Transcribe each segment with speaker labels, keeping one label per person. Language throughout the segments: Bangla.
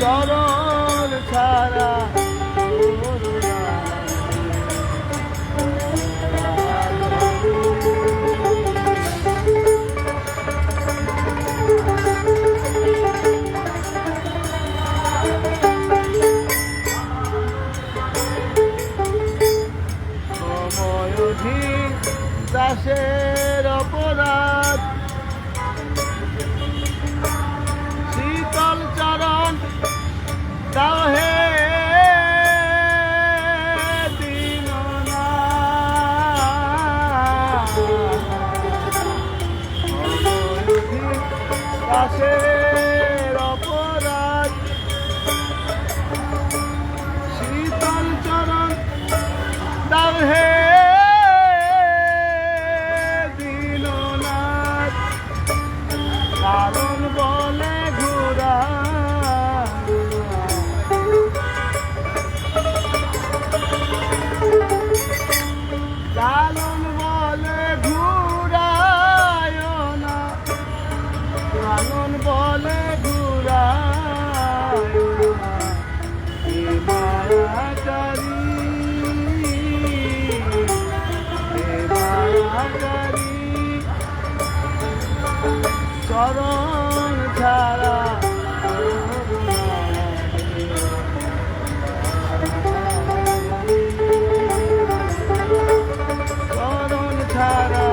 Speaker 1: চরণ কাছে মরণ ছাড়া মরণ ছাড়া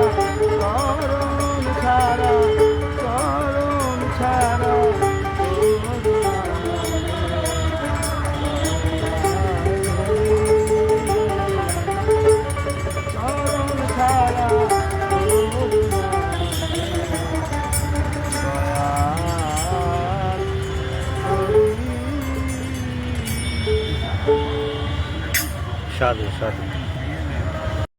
Speaker 1: মরণ ছাড়া মরণ ছাড়া।
Speaker 2: shot, shot.